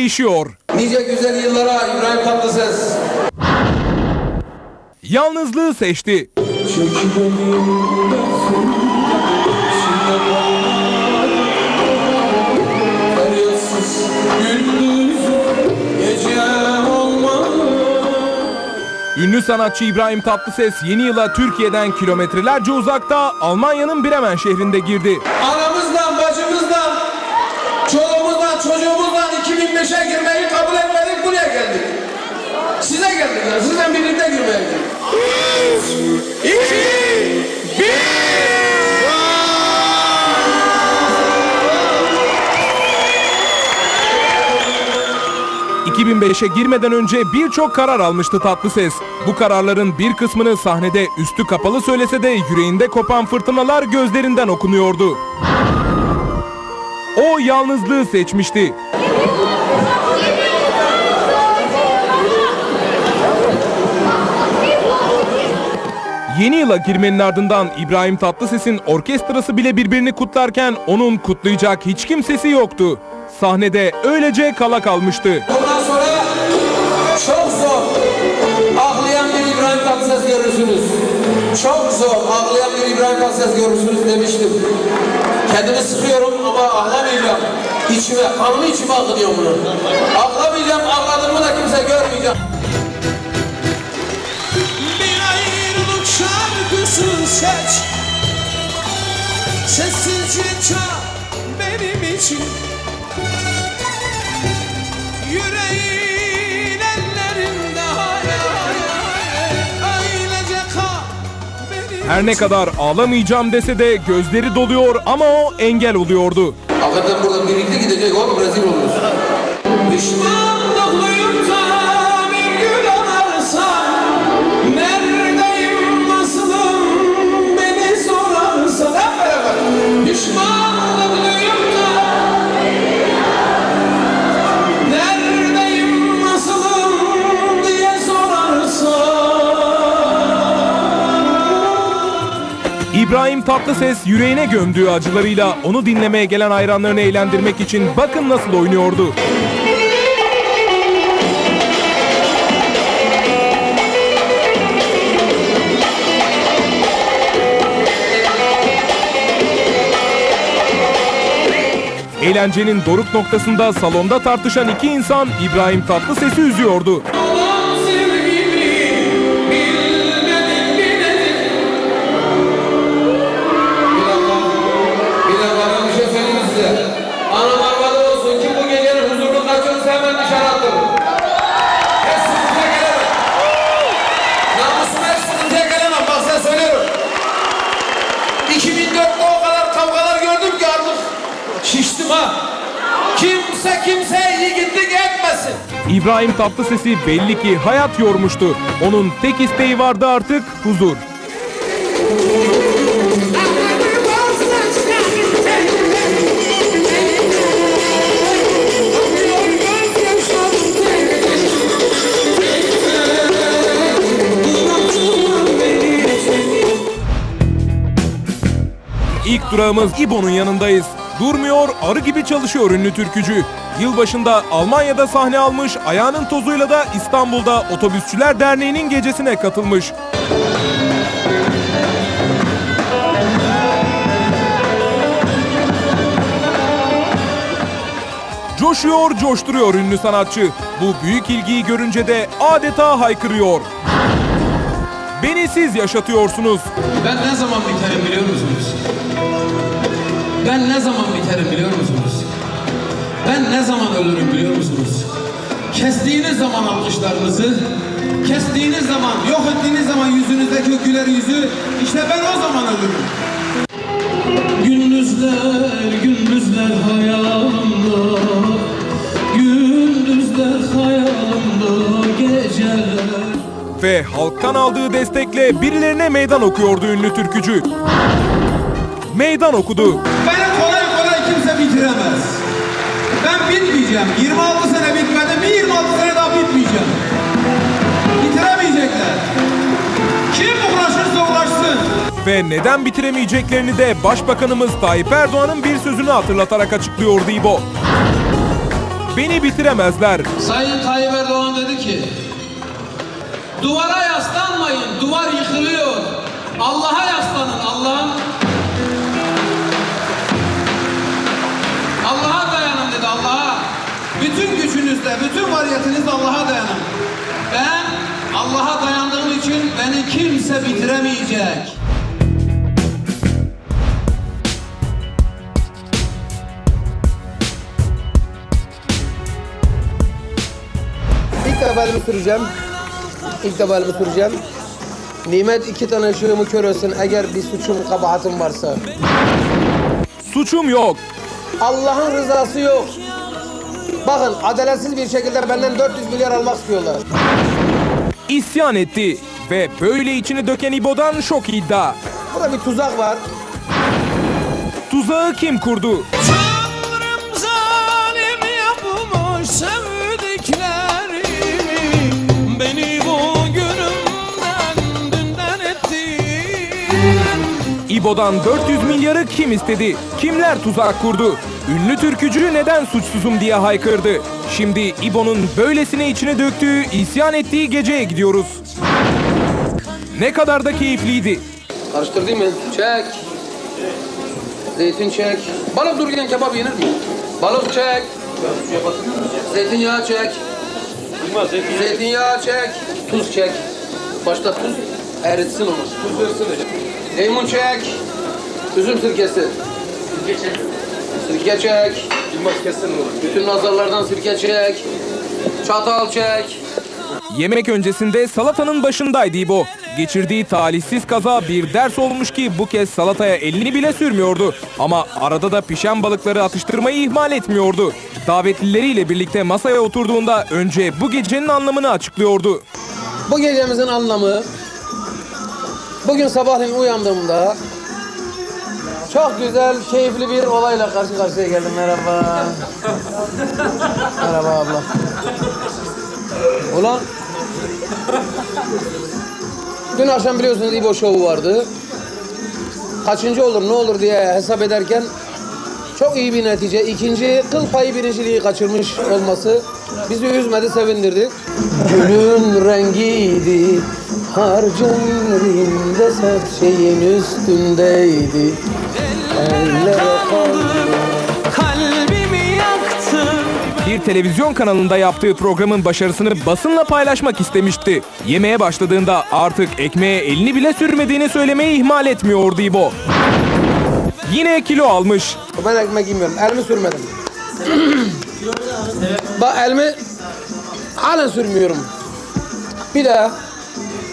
değişiyor. Nice güzel yıllara İbrahim Tatlıses. Yalnızlığı seçti. Ünlü sanatçı İbrahim Tatlıses yeni yıla Türkiye'den kilometrelerce uzakta Almanya'nın Bremen şehrinde girdi. Anamızdan, bacımızdan, çoluğumuzdan, çocuğumuzdan 2005'e girmeyi kabul etmedik, buraya geldik. Size geldik yani, sizle birlikte girmeye geldik. Bir. 2005'e girmeden önce birçok karar almıştı Tatlıses. Bu kararların bir kısmını sahnede üstü kapalı söylese de yüreğinde kopan fırtınalar gözlerinden okunuyordu. O yalnızlığı seçmişti. Yeni yıla girmenin ardından İbrahim Tatlıses'in orkestrası bile birbirini kutlarken onun kutlayacak hiç kimsesi yoktu. Sahnede öylece kala kalmıştı. Bundan sonra çok zor ağlayan bir İbrahim Tatlıses görürsünüz. Çok zor ağlayan bir İbrahim Tatlıses görürsünüz demiştim. Kendimi sıkıyorum ama ağlamayacağım. İçime, kanımı içime akıtıyor bunu. Ağlamayacağım, ağladığımı da kimse görmeyecek. Şarkısı seç Sessizce çal benim için Yüreğin hay Öylece kal benim Her ne kadar ağlamayacağım dese de gözleri doluyor ama o engel oluyordu. Hakikaten burada birlikte gidecek oğlum rezil oluruz. Düşmanlık İbrahim Tatlıses yüreğine gömdüğü acılarıyla onu dinlemeye gelen hayranlarını eğlendirmek için bakın nasıl oynuyordu. Eğlencenin doruk noktasında salonda tartışan iki insan İbrahim Tatlıses'i üzüyordu. İbrahim Tatlıses'i belli ki hayat yormuştu. Onun tek isteği vardı artık huzur. İlk durağımız İbo'nun yanındayız. Durmuyor, arı gibi çalışıyor ünlü türkücü. Yılbaşında Almanya'da sahne almış, ayağının tozuyla da İstanbul'da Otobüsçüler Derneği'nin gecesine katılmış. Coşuyor, coşturuyor ünlü sanatçı. Bu büyük ilgiyi görünce de adeta haykırıyor. Beni siz yaşatıyorsunuz. Ben ne zaman biterim biliyor musunuz? Ben ne zaman biterim biliyor musunuz? Ben ne zaman ölürüm biliyor musunuz? Kestiğiniz zaman alkışlarınızı, kestiğiniz zaman, yok ettiğiniz zaman yüzünüzdeki o güler yüzü, işte ben o zaman ölürüm. Gündüzler, gündüzler hayalimda, gündüzler hayalimda, geceler. Ve halktan aldığı destekle birilerine meydan okuyordu ünlü türkücü. Meydan okudu. Bitmeyeceğim. 26 sene bitmedim. Bir 26 sene daha bitmeyeceğim. Bitiremeyecekler. Kim uğraşırsa uğraşsın. Ve neden bitiremeyeceklerini de Başbakanımız Tayyip Erdoğan'ın bir sözünü hatırlatarak açıklıyordu İbo. Beni bitiremezler. Sayın Tayyip Erdoğan dedi ki Duvara yaslanmayın, duvar yıkılıyor. Allah'a yaslanın, Allah'ın Allah'a. Gücünüzle, bütün variyetinizle Allah'a dayanın. Ben Allah'a dayandığım için beni kimse bitiremeyecek. İlk defa elimi süreceğim. İlk defa elimi süreceğim. Nimet iki tane ışığımı kör etsin eğer bir suçum kabahatim varsa. Suçum yok. Allah'ın rızası yok. Bakın adaletsiz bir şekilde benden 400 milyar almak istiyorlar. İsyan etti. Ve böyle içini döken İbo'dan şok iddia. Burada bir tuzak var. Tuzağı kim kurdu? Tanrım zalim yapmış sevdiklerimi Beni bu günümden dünden etti İbo'dan 400 milyarı kim istedi? Kimler tuzak kurdu? Ünlü türkücü neden suçsuzum diye haykırdı. Şimdi İbo'nun böylesine içine döktüğü, isyan ettiği geceye gidiyoruz. Ne kadar da keyifliydi. Karıştırdın mı? Çek. Zeytin çek. Balık dururken kebap yenir mi? Balık çek. Zeytinyağı çek. Zeytinyağı çek. Tuz çek. Başta tuz eritsin onu. Tuz versin Limon çek. Üzüm sirkesi. Sirke çek. Sirke çek. Bütün nazarlardan sirke çek. Çatal çek. Yemek öncesinde salatanın başındaydı İbo. Geçirdiği talihsiz kaza bir ders olmuş ki bu kez salataya elini bile sürmüyordu. Ama arada da pişen balıkları atıştırmayı ihmal etmiyordu. Davetlileriyle birlikte masaya oturduğunda önce bu gecenin anlamını açıklıyordu. Bu gecemizin anlamı bugün sabahleyin uyandığımda çok güzel, keyifli bir olayla karşı karşıya geldim. Merhaba. Merhaba abla. Ulan dün akşam biliyorsunuz İbo Show'u vardı. Kaçıncı olur ne olur diye hesap ederken çok iyi bir netice. İkinci kıl payı birinciliği kaçırmış olması bizi üzmedi, sevindirdi. Gülün rengiydi, harcın elinde her şeyin üstündeydi. Ellere kaldı. Kalbimi yaktı Bir televizyon kanalında yaptığı programın başarısını basınla paylaşmak istemişti. Yemeğe başladığında artık ekmeğe elini bile sürmediğini söylemeyi ihmal etmiyordu İbo. Yine kilo almış. Ben ekmek yemiyorum, elimi sürmedim. Bak elimi halen sürmüyorum. Bir daha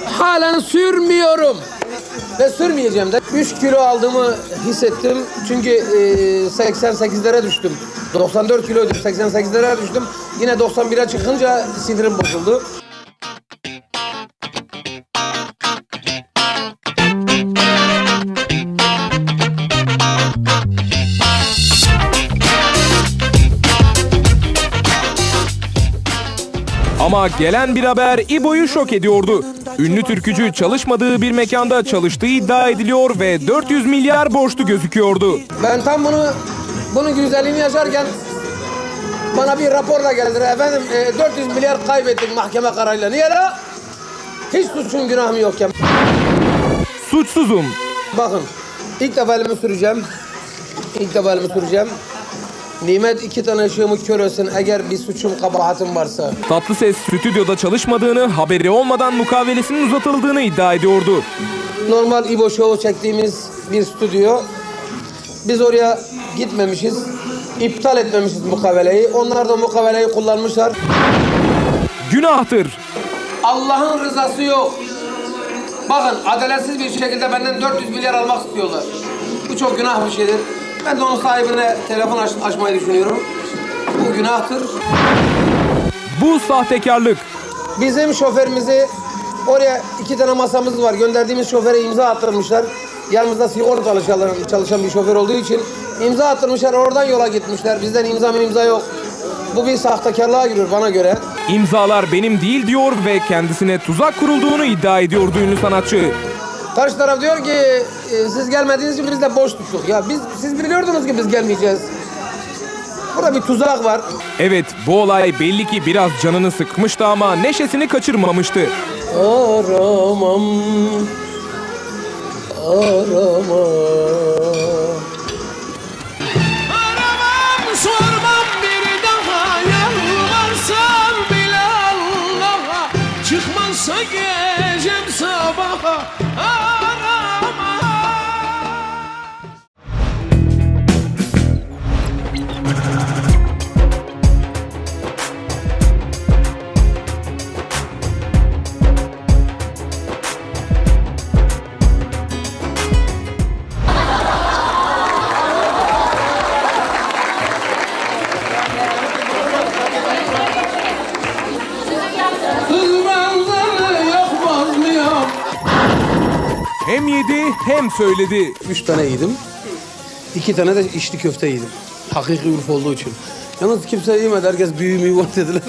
halen sürmüyorum. Ve sürmeyeceğim de. 3 kilo aldığımı hissettim. Çünkü e, 88'lere düştüm. 94 kiloydum 88'lere düştüm. Yine 91'e çıkınca sinirim bozuldu. Ama gelen bir haber İbo'yu şok ediyordu. Ünlü türkücü çalışmadığı bir mekanda çalıştığı iddia ediliyor ve 400 milyar borçlu gözüküyordu. Ben tam bunu bunun güzelliğini yaşarken bana bir raporla geldiler. Efendim e, 400 milyar kaybettik mahkeme kararıyla. Niye la? Hiç suçum günahım yokken. Suçsuzum. Bakın ilk defa elimi süreceğim. İlk defa elimi süreceğim. Nimet iki tane ışığımı kör etsin eğer bir suçum kabahatim varsa. Tatlıses stüdyoda çalışmadığını, haberi olmadan mukavelesinin uzatıldığını iddia ediyordu. Normal İbo Show'u çektiğimiz bir stüdyo. Biz oraya gitmemişiz. İptal etmemişiz mukaveleyi. Onlar da mukaveleyi kullanmışlar. Günahtır. Allah'ın rızası yok. Bakın adaletsiz bir şekilde benden 400 milyar almak istiyorlar. Bu çok günah bir şeydir. Ben de onun sahibine telefon aç- açmayı düşünüyorum. Bu günahtır. Bu sahtekarlık. Bizim şoförümüzü oraya iki tane masamız var. Gönderdiğimiz şoföre imza attırmışlar. Yanımızda sigorta çalışan, çalışan bir şoför olduğu için imza attırmışlar. Oradan yola gitmişler. Bizden imza imza yok. Bu bir sahtekarlığa giriyor bana göre. İmzalar benim değil diyor ve kendisine tuzak kurulduğunu iddia ediyordu ünlü sanatçı. Karşı taraf diyor ki e, siz gelmediğiniz için biz de boş tuttuk. Ya biz siz biliyordunuz ki biz gelmeyeceğiz. Burada bir tuzak var. Evet bu olay belli ki biraz canını sıkmıştı ama neşesini kaçırmamıştı. Aramam. Aramam. Aramam sormam bir daha Yalvarsam bile Allah'a Çıkmazsa gecem sabaha söyledi. Üç tane yedim. İki tane de içli köfte yedim. Hakiki Urfa olduğu için. Yalnız kimse yemedi. Herkes büyü müyü var dediler.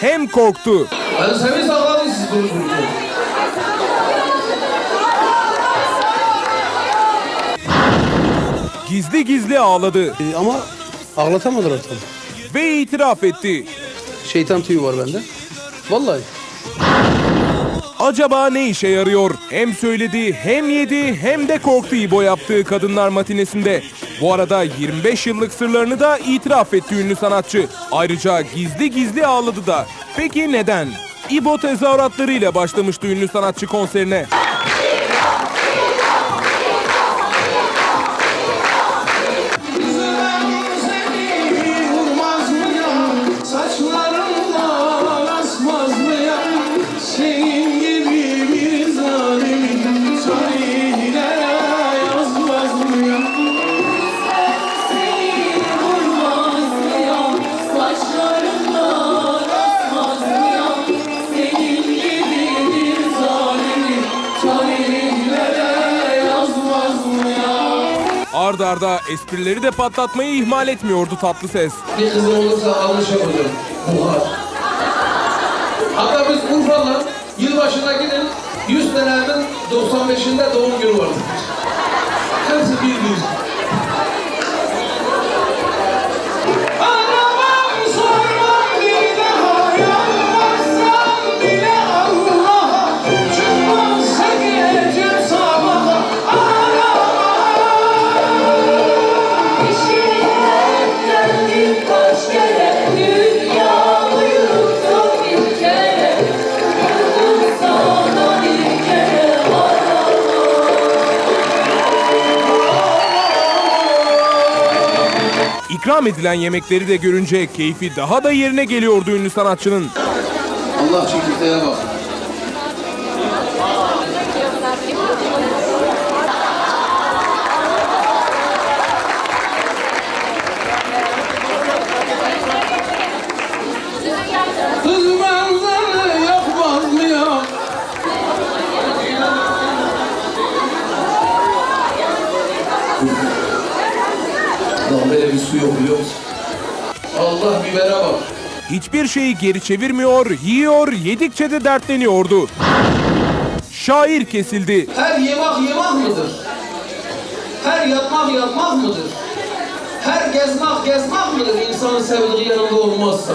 Hem korktu. Ben seni sağladım siz. Gizli gizli ağladı Ee, ama ağlatamadılar tabii. ve itiraf etti. Şeytan tüyü var bende. Vallahi. Acaba ne işe yarıyor? Hem söyledi, hem yedi, hem de korktu İbo yaptığı kadınlar matinesinde. Bu arada 25 yıllık sırlarını da itiraf etti ünlü sanatçı. Ayrıca gizli gizli ağladı da. Peki neden? İbo tezahüratlarıyla başlamıştı ünlü sanatçı konserine. Ard arda esprileri de patlatmayı ihmal etmiyordu tatlı ses. Bir kızım olursa almış yapacağım. Buhar. Hatta biz Urfa'la yılbaşına gidin 100 senenin 95'inde doğum günü vardı. Hepsi bir bir. İkram edilen yemekleri de görünce keyfi daha da yerine geliyordu ünlü sanatçının. Allah çekirdeğe bak. Lan böyle bir su yok biliyor musun? Allah bibere bak. Hiçbir şeyi geri çevirmiyor, yiyor, yedikçe de dertleniyordu. Şair kesildi. Her yemek yemek mıdır? Her yatmak yatmak mıdır? Her gezmek gezmek mıdır insanın sevdiği yanında olmazsa?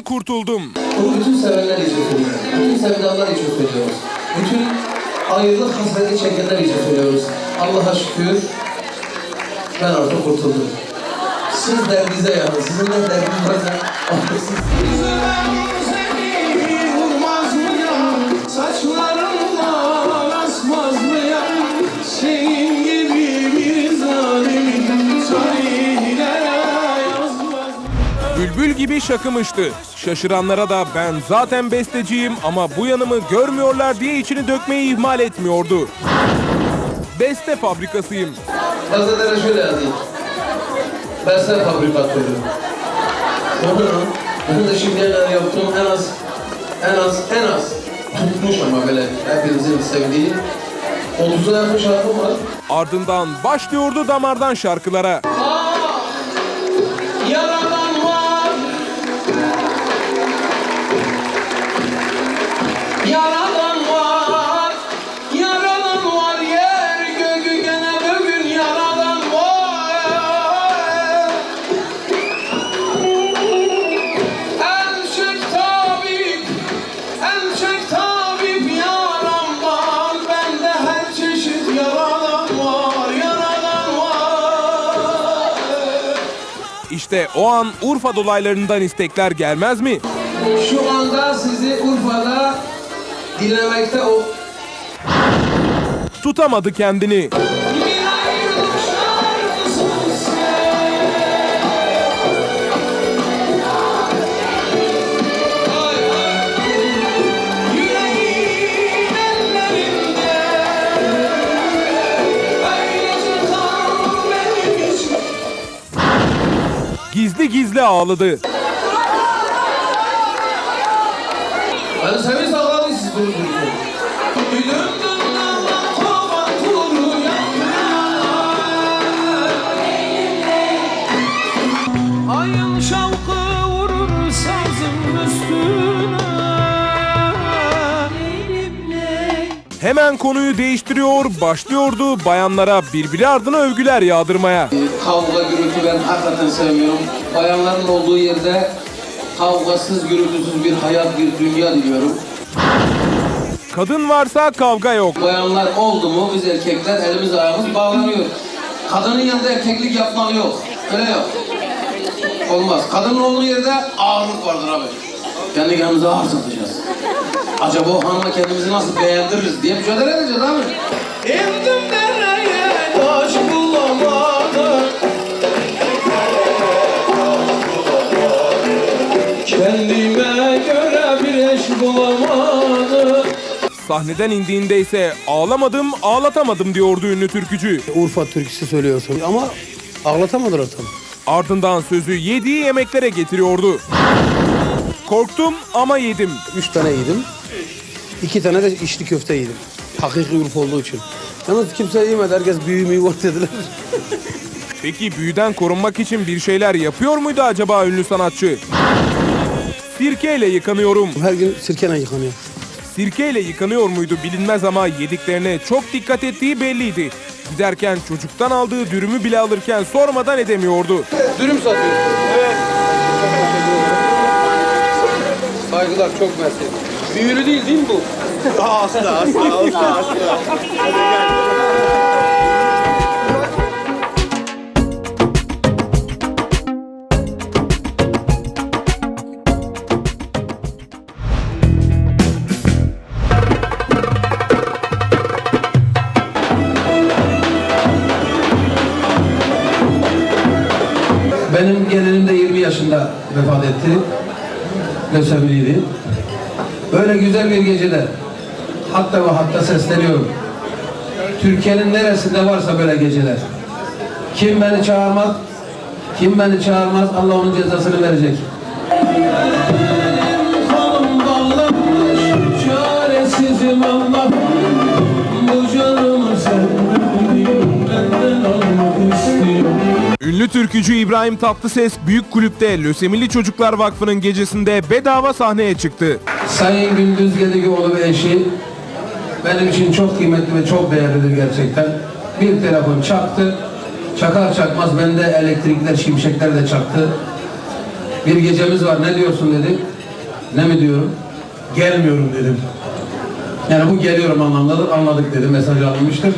Ben kurtuldum. Bunu bütün sevenler için söylüyoruz. Bütün sevdalar için söylüyoruz. Bütün ayrılık hasreti çekenler için söylüyoruz. Allah'a şükür ben artık kurtuldum. Siz derdinize yanın. Sizin de derdiniz varsa gibi şakımıştı. Şaşıranlara da ben zaten besteciyim ama bu yanımı görmüyorlar diye içini dökmeyi ihmal etmiyordu. Beste fabrikasıyım. Gazetelere şöyle yazayım. Ben sen fabrikatörüm. O ne lan? Ben de şimdiye kadar yaptığım en az, en az, en az tutmuş ama böyle hepinizin sevdiği 30'a yakın şarkım var. Ardından başlıyordu damardan şarkılara. Yaradan İşte o an Urfa dolaylarından istekler gelmez mi? Şu anda sizi Urfa'da dinlemekte o Tutamadı kendini. Kova kuru Ayın şavkı vurur sazın üstüne. Hemen konuyu değiştiriyor, başlıyordu bayanlara birbiri ardına övgüler yağdırmaya. Kavga gürültü ben hakikaten sevmiyorum. Bayanların olduğu yerde kavgasız gürültüsüz bir hayat, bir dünya diliyorum. Kadın varsa kavga yok. Bayanlar oldu mu biz erkekler elimiz ayağımız bağlanıyor. Kadının yanında erkeklik yapmak yok. Öyle yok. Olmaz. Kadının olduğu yerde ağırlık vardır abi. Kendi kendimize ağır satacağız. Acaba o hanıma kendimizi nasıl beğendiririz diye mücadele edeceğiz abi. Evdim nereye Kendime göre bir eş bulamadım Sahneden indiğinde ise ağlamadım, ağlatamadım diyordu ünlü türkücü. Urfa türküsü söylüyorsun ama ağlatamadılar tabii. Ardından sözü yediği yemeklere getiriyordu. Korktum ama yedim. Üç tane yedim. iki tane de içli köfte yedim. Hakiki Urfa olduğu için. Yalnız kimse yemedi. Herkes büyü müyü var dediler. Peki büyüden korunmak için bir şeyler yapıyor muydu acaba ünlü sanatçı? Sirkeyle yıkanıyorum. Her gün sirkeyle yıkanıyor. Sirkeyle yıkanıyor muydu bilinmez ama yediklerine çok dikkat ettiği belliydi. Giderken çocuktan aldığı dürümü bile alırken sormadan edemiyordu. Dürüm satıyor. Evet. Saygılar çok mersi. Büyülü değil değil mi bu? Benim gelinim de 20 yaşında vefat etti. Lösemiydi. Böyle güzel bir gecede hatta ve hatta sesleniyorum. Türkiye'nin neresinde varsa böyle geceler. Kim beni çağırmaz, kim beni çağırmaz Allah onun cezasını verecek. Ünlü türkücü İbrahim Tatlıses Büyük Kulüp'te Lösemili Çocuklar Vakfı'nın gecesinde bedava sahneye çıktı. Sayın Gündüz Gedikoğlu ve eşi benim için çok kıymetli ve çok değerlidir gerçekten. Bir telefon çaktı. Çakar çakmaz bende elektrikler, şimşekler de çaktı. Bir gecemiz var ne diyorsun dedi. Ne mi diyorum? Gelmiyorum dedim. Yani bu geliyorum anlamdadır. Anladık dedi. Mesaj alınmıştır.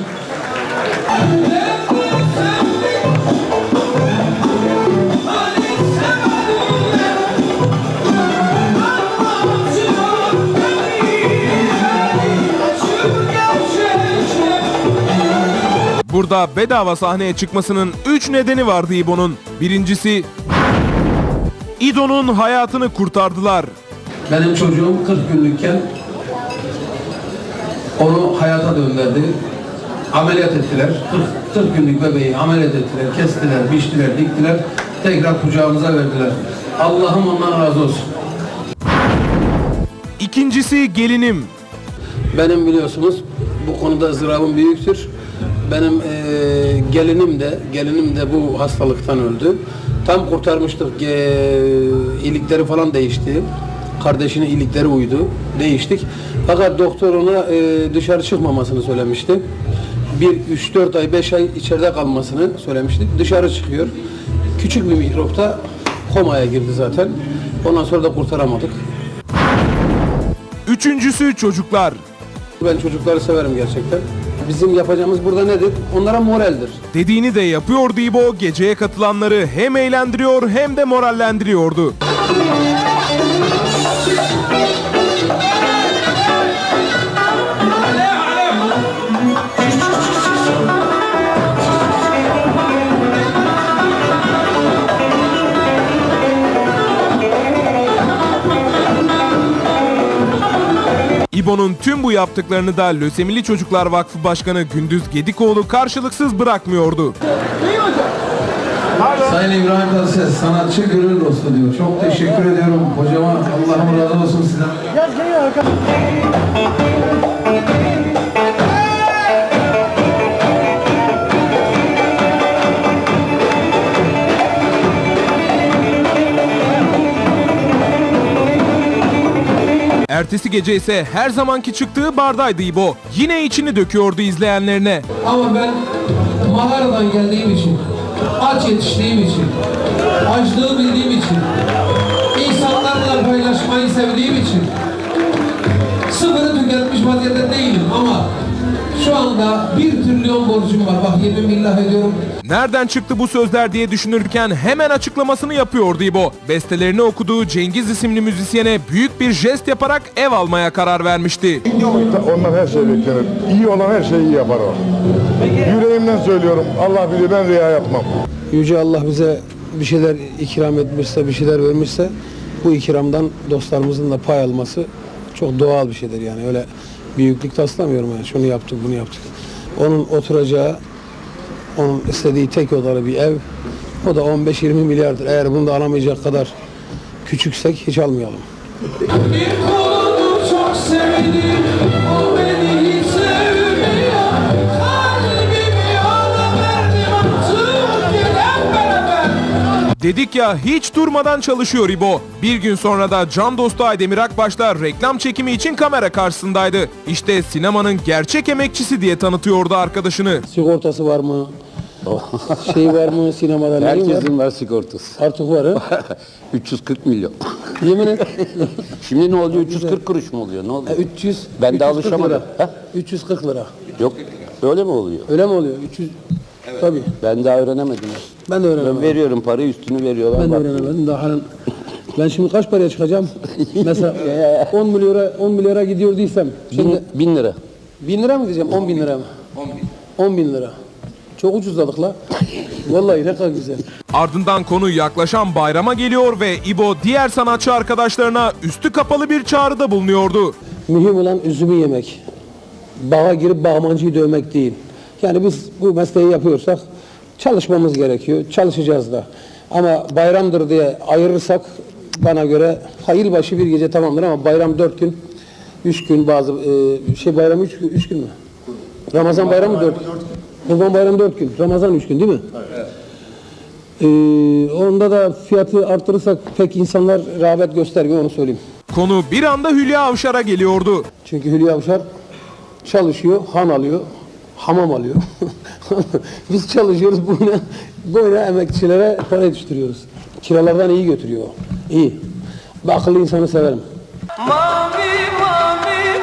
Burada bedava sahneye çıkmasının 3 nedeni vardı İbo'nun. Birincisi İdo'nun hayatını kurtardılar. Benim çocuğum 40 günlükken onu hayata döndürdü. Ameliyat ettiler. 40, 40 günlük bebeği ameliyat ettiler, kestiler, biçtiler, diktiler. Tekrar kucağımıza verdiler. Allah'ım ondan razı olsun. İkincisi gelinim. Benim biliyorsunuz bu konuda ızdırabım büyüktür. Benim eee, gelinim de gelinim de bu hastalıktan öldü. Tam kurtarmıştık. Eee, ilikleri falan değişti. Kardeşinin ilikleri uydu. Değiştik. Fakat doktor ona eee, dışarı çıkmamasını söylemişti. Bir 3-4 ay 5 ay içeride kalmasını söylemişti. Dışarı çıkıyor. Küçük bir mikropta komaya girdi zaten. Ondan sonra da kurtaramadık. Üçüncüsü çocuklar. Ben çocukları severim gerçekten. Bizim yapacağımız burada nedir? Onlara moraldir. Dediğini de yapıyordu İbo. Geceye katılanları hem eğlendiriyor hem de morallendiriyordu. İbo'nun tüm bu yaptıklarını da Lösemili Çocuklar Vakfı Başkanı Gündüz Gedikoğlu karşılıksız bırakmıyordu. Sayın İbrahim Tatlıses sanatçı gönül dostu diyor. Çok teşekkür ediyorum kocaman. Allah'ım razı olsun sizden. Ertesi gece ise her zamanki çıktığı bardaydı İbo. Yine içini döküyordu izleyenlerine. Ama ben mağaradan geldiğim için, aç yetiştiğim için, açlığı bildiğim için, insanlarla paylaşmayı sevdiğim için sıfırı tüketmiş vaziyette değilim ama şu anda bir trilyon borcum var. Bak yemin billah ediyorum. Nereden çıktı bu sözler diye düşünürken hemen açıklamasını yapıyordu İbo. Bestelerini okuduğu Cengiz isimli müzisyene büyük bir jest yaparak ev almaya karar vermişti. Ondan her şey beklenir. İyi olan her şeyi iyi yapar o. Yüreğimden söylüyorum. Allah bilir ben riya yapmam. Yüce Allah bize bir şeyler ikram etmişse, bir şeyler vermişse bu ikramdan dostlarımızın da pay alması çok doğal bir şeydir yani. Öyle büyüklük taslamıyorum yani. Şunu yaptık, bunu yaptık. Onun oturacağı, onun istediği tek odalı bir ev. O da 15-20 milyardır. Eğer bunu da alamayacak kadar küçüksek hiç almayalım. Bir çok sevdim, Dedik ya hiç durmadan çalışıyor İbo. Bir gün sonra da can dostu Aydemir Akbaş'la reklam çekimi için kamera karşısındaydı. İşte sinemanın gerçek emekçisi diye tanıtıyordu arkadaşını. Sigortası var mı? şey var mı sinemada? neyin var? Herkesin var sigortası. Artık var ha. 340 milyon. Yemin et. Şimdi ne oluyor? 340 kuruş mu oluyor? Ne oluyor? 300. Ben de 340 alışamadım. lira. Ha? 340 lira. Yok. Öyle mi oluyor? Öyle mi oluyor? 300. Tabii. Ben daha öğrenemedim. Ben de Ben öğrenemedim. veriyorum parayı üstünü veriyorlar. Ben de Bak, öğrenemedim. Daha halen ben şimdi kaç paraya çıkacağım? Mesela 10 milyara 10 milyara gidiyor diysem şimdi bin, bin lira. 1000 lira mı diyeceğim? 10 bin lira mı? 10 bin. 10 bin lira. Çok ucuzladık la. Vallahi ne kadar güzel. Ardından konu yaklaşan bayrama geliyor ve İbo diğer sanatçı arkadaşlarına üstü kapalı bir çağrıda bulunuyordu. Mühim olan üzümü yemek. Bağa girip bağmancıyı dövmek değil. Yani biz bu mesleği yapıyorsak çalışmamız gerekiyor. Çalışacağız da. Ama bayramdır diye ayırırsak bana göre ha yılbaşı bir gece tamamdır ama bayram dört gün, üç gün bazı e, şey bayramı üç, gün- üç gün mü? Ramazan bayramı dört gün. Kurban bayramı dört gün. Ramazan üç gün değil mi? Ee, onda da fiyatı artırırsak pek insanlar rağbet göstermiyor onu söyleyeyim. Konu bir anda Hülya Avşar'a geliyordu. Çünkü Hülya Avşar çalışıyor, han alıyor, hamam alıyor. Biz çalışıyoruz, boyuna, boyuna emekçilere para yetiştiriyoruz. Kiralardan iyi götürüyor. İyi. Ben insanı severim. Mavi mavi